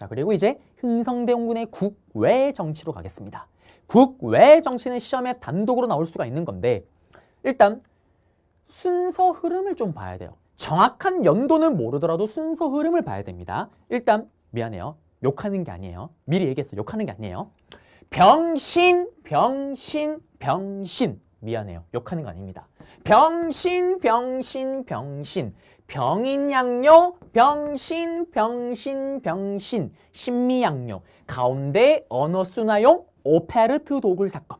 자, 그리고 이제 흥성대원군의 국외 정치로 가겠습니다. 국외 정치는 시험에 단독으로 나올 수가 있는 건데 일단 순서 흐름을 좀 봐야 돼요. 정확한 연도는 모르더라도 순서 흐름을 봐야 됩니다. 일단 미안해요. 욕하는 게 아니에요. 미리 얘기했어. 욕하는 게 아니에요. 병신, 병신, 병신. 미안해요. 욕하는 거 아닙니다. 병신, 병신, 병신. 병인양요, 병신, 병신, 병신. 신미양요. 가운데 언어순화용 오페르트 도굴 사건.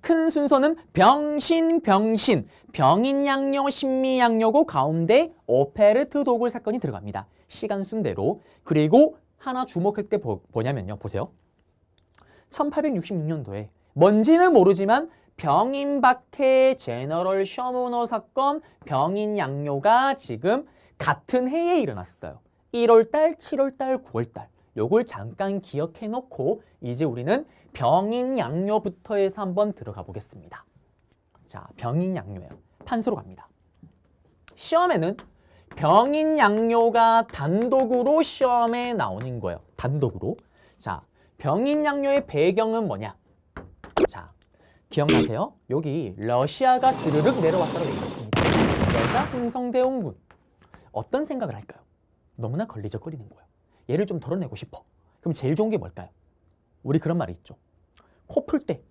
큰 순서는 병신, 병신, 병인양요, 신미양요고 가운데 오페르트 도굴 사건이 들어갑니다. 시간 순대로. 그리고 하나 주목할 때 보, 뭐냐면요. 보세요. 1866년도에 뭔지는 모르지만 병인박해 제너럴 셔머너 사건 병인 양요가 지금 같은 해에 일어났어요. 1월달, 7월달, 9월달. 요걸 잠깐 기억해 놓고 이제 우리는 병인 양요부터 해서 한번 들어가 보겠습니다. 자, 병인 양요예요. 판서로 갑니다. 시험에는 병인 양요가 단독으로 시험에 나오는 거예요. 단독으로. 자, 병인 양요의 배경은 뭐냐? 자, 기억나세요? 여기 러시아가 스르륵 내려왔다고 되어 있습니다. 여자 흥성대원군. 어떤 생각을 할까요? 너무나 걸리적거리는 거예요. 얘를 좀 덜어내고 싶어. 그럼 제일 좋은 게 뭘까요? 우리 그런 말이 있죠. 코 풀 때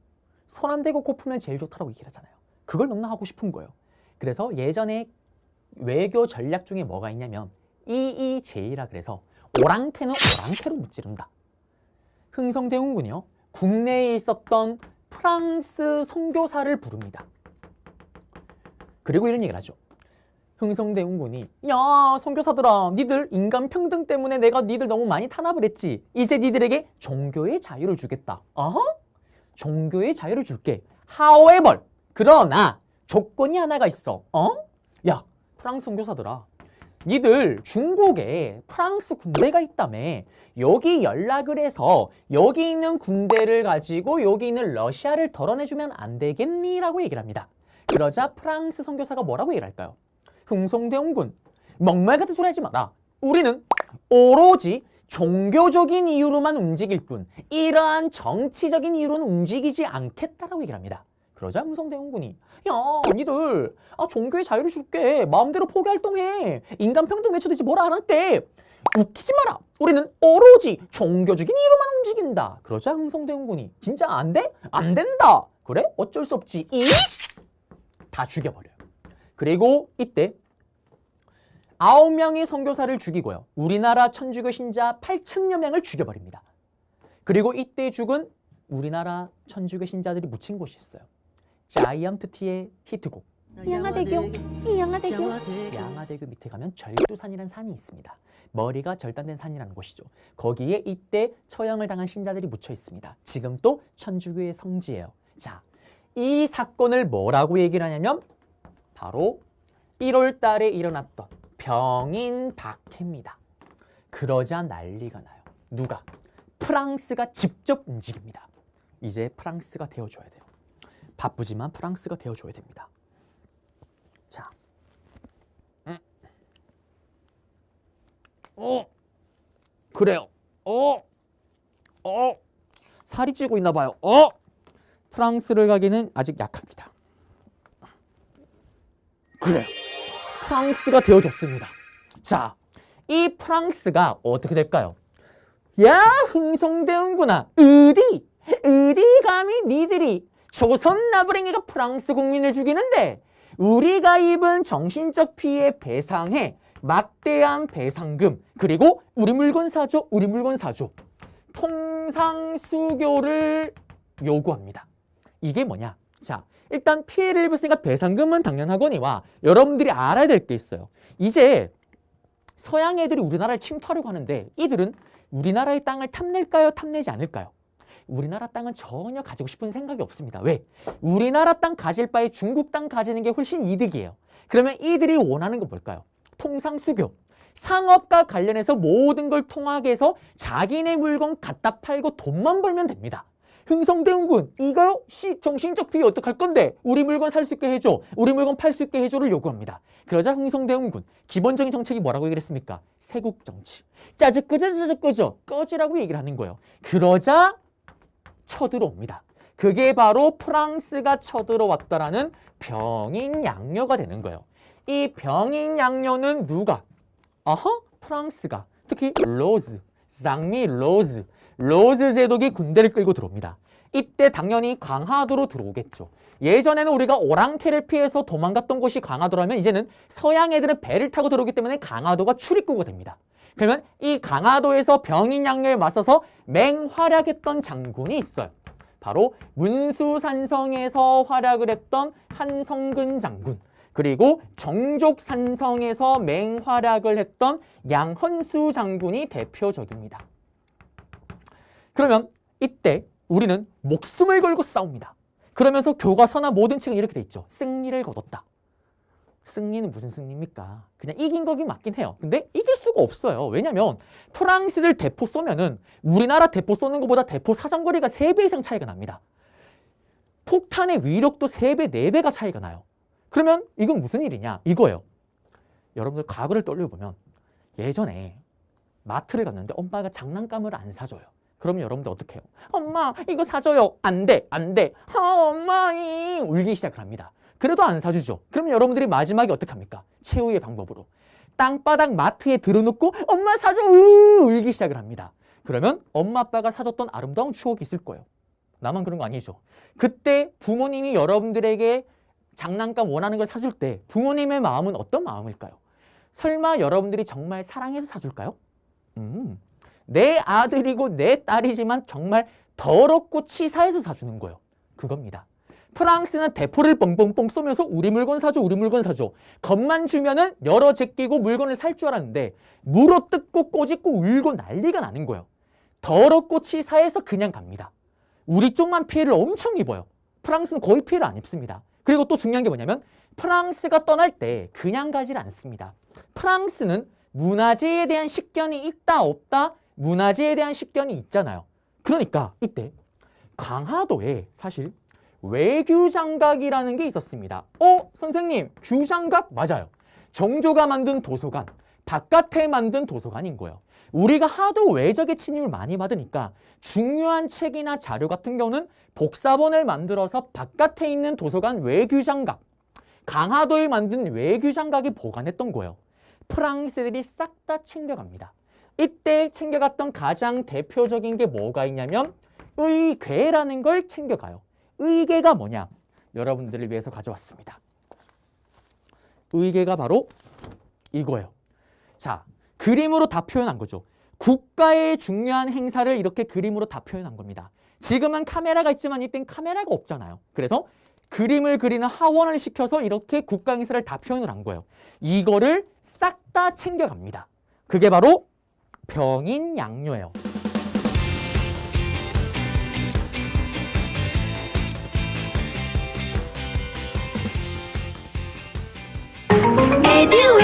손 안 대고 코 풀면 제일 좋다라고 얘기를 하잖아요. 그걸 너무나 하고 싶은 거예요. 그래서 예전에 외교 전략 중에 뭐가 있냐면 EEJ라 그래서 오랑캐는 오랑캐로 무찌른다. 흥성대원군이요. 국내에 있었던 프랑스 선교사를 부릅니다. 그리고 이런 얘기를 하죠. 흥성대원군이 야 선교사들아 니들 인간 평등 때문에 내가 니들 너무 많이 탄압을 했지 이제 니들에게 종교의 자유를 주겠다 어허? 종교의 자유를 줄게 however 그러나 조건이 하나가 있어 어? 야 프랑스 선교사들아 니들 중국에 프랑스 군대가 있다며 여기 연락을 해서 여기 있는 군대를 가지고 여기 있는 러시아를 덜어내주면 안 되겠니? 라고 얘기를 합니다 그러자 프랑스 선교사가 뭐라고 얘기를 할까요? 흥성대원군 먹말 같은 소리 하지 마라. 우리는 오로지 종교적인 이유로만 움직일 뿐 이러한 정치적인 이유로는 움직이지 않겠다라고 얘기를 합니다. 그러자 흥성대원군이 야 니들 아 종교의 자유를 줄게 마음대로 포기 활동해 인간 평등 외쳐대지 뭐라 안 할게 웃기지 마라 우리는 오로지 종교적인 이유로만 움직인다 그러자 흥성대원군이 진짜 안 돼? 안 된다 그래? 어쩔 수 없지 이? 다 죽여버려요 그리고 이때 아홉 명의 선교사를 죽이고요. 우리나라 천주교 신자 8천여 명을 죽여버립니다. 그리고 이때 죽은 우리나라 천주교 신자들이 묻힌 곳이 있어요. 자이언트 티의 히트곡. 양화대교, 양화대교. 양화대교 밑에 가면 절두산이라는 산이 있습니다. 머리가 절단된 산이라는 곳이죠. 거기에 이때 처형을 당한 신자들이 묻혀 있습니다. 지금 또 천주교의 성지예요. 자, 이 사건을 뭐라고 얘기를 하냐면 바로 1월 달에 일어났던 병인 박해입니다. 그러자 난리가 나요. 누가? 프랑스가 직접 움직입니다. 이제 프랑스가 되어줘야 돼요. 바쁘지만 프랑스가 되어줘야 됩니다. 자. 음. 어. 그래요. 어. 어. 살이 찌고 있나 봐요. 어. 프랑스를 가기는 아직 약합니다. 그래요. 프랑스가 되어줬습니다. 자, 이 프랑스가 어떻게 될까요? 야, 흥성대원구나. 어디? 어디 감히 니들이 조선 나부랭이가 프랑스 국민을 죽이는데 우리가 입은 정신적 피해 배상해 막대한 배상금 그리고 우리 물건 사줘 우리 물건 사줘 통상 수교를 요구합니다. 이게 뭐냐? 자, 일단 피해를 입었으니까 배상금은 당연하거니와 여러분들이 알아야 될 게 있어요. 이제 서양 애들이 우리나라를 침투하려고 하는데 이들은 우리나라의 땅을 탐낼까요? 탐내지 않을까요? 우리나라 땅은 전혀 가지고 싶은 생각이 없습니다. 왜? 우리나라 땅 가질 바에 중국 땅 가지는 게 훨씬 이득이에요. 그러면 이들이 원하는 건 뭘까요? 통상 수교. 상업과 관련해서 모든 걸 통하게 해서 자기네 물건 갖다 팔고 돈만 벌면 됩니다. 흥성대원군 이거 시 정신적 피해 어떡할 건데 우리 물건 살 수 있게 해줘 우리 물건 팔 수 있게 해줘를 요구합니다 그러자 흥성대원군 기본적인 정책이 뭐라고 얘기를 했습니까 세국 정치 짜증 끄져 짜증 끄져 꺼지라고 얘기를 하는 거예요 그러자 쳐들어옵니다 그게 바로 프랑스가 쳐들어왔다라는 병인 양녀가 되는 거예요 이 병인 양녀는 누가 아하 프랑스가 특히 로즈 쌍미 로즈 로즈 제독이 군대를 끌고 들어옵니다. 이때 당연히 강화도로 들어오겠죠. 예전에는 우리가 오랑캐를 피해서 도망갔던 곳이 강화도라면 이제는 서양 애들은 배를 타고 들어오기 때문에 강화도가 출입구가 됩니다. 그러면 이 강화도에서 병인 양녀에 맞서서 맹활약했던 장군이 있어요. 바로 문수산성에서 활약을 했던 한성근 장군. 그리고 정족산성에서 맹활약을 했던 양헌수 장군이 대표적입니다. 그러면 이때 우리는 목숨을 걸고 싸웁니다. 그러면서 교과서나 모든 책은 이렇게 돼 있죠. 승리를 거뒀다. 승리는 무슨 승리입니까? 그냥 이긴 거긴 맞긴 해요. 근데 이길 수가 없어요. 왜냐면 프랑스들 대포 쏘면은 우리나라 대포 쏘는 것보다 대포 사정거리가 3배 이상 차이가 납니다. 폭탄의 위력도 3배, 4배가 차이가 나요. 그러면 이건 무슨 일이냐? 이거예요. 여러분들 과거를 떠올려보면 예전에 마트를 갔는데 엄마가 장난감을 안 사줘요. 그러면 여러분들 어떻게 해요? 엄마 이거 사줘요. 안 돼, 안 돼. 아, 엄마 이 울기 시작을 합니다. 그래도 안 사주죠. 그러면 여러분들이 마지막에 어떻게 합니까? 최후의 방법으로 땅바닥 마트에 들어놓고 엄마 사줘 으 울기 시작을 합니다. 그러면 엄마 아빠가 사줬던 아름다운 추억이 있을 거예요. 나만 그런 거 아니죠. 그때 부모님이 여러분들에게 장난감 원하는 걸 사줄 때 부모님의 마음은 어떤 마음일까요? 설마 여러분들이 정말 사랑해서 사줄까요? 음, 내 아들이고 내 딸이지만 정말 더럽고 치사해서 사주는 거예요. 그겁니다. 프랑스는 대포를 뻥뻥뻥 쏘면서 우리 물건 사줘, 우리 물건 사줘. 겁만 주면은 열어 제끼고 물건을 살 줄 알았는데 물어 뜯고 꼬집고 울고 난리가 나는 거예요. 더럽고 치사해서 그냥 갑니다. 우리 쪽만 피해를 엄청 입어요. 프랑스는 거의 피해를 안 입습니다. 그리고 또 중요한 게 뭐냐면 프랑스가 떠날 때 그냥 가지를 않습니다. 프랑스는 문화재에 대한 식견이 있다 없다 문화재에 대한 식견이 있잖아요. 그러니까 이때 강화도에 사실 외규장각이라는 게 있었습니다. 어? 선생님 규장각 맞아요. 정조가 만든 도서관 바깥에 만든 도서관인 거예요. 우리가 하도 외적의 침입을 많이 받으니까 중요한 책이나 자료 같은 경우는 복사본을 만들어서 바깥에 있는 도서관 외규장각 강화도에 만든 외규장각이 보관했던 거예요. 프랑스들이 싹 다 챙겨갑니다. 이때 챙겨갔던 가장 대표적인 게 뭐가 있냐면 의궤라는 걸 챙겨가요. 의궤가 뭐냐? 여러분들을 위해서 가져왔습니다. 의궤가 바로 이거예요. 자, 그림으로 다 표현한 거죠. 국가의 중요한 행사를 이렇게 그림으로 다 표현한 겁니다. 지금은 카메라가 있지만 이땐 카메라가 없잖아요. 그래서 그림을 그리는 하원을 시켜서 이렇게 국가 행사를 다 표현을 한 거예요. 이거를 싹 다 챙겨갑니다. 그게 바로 병인 양료예요. 에듀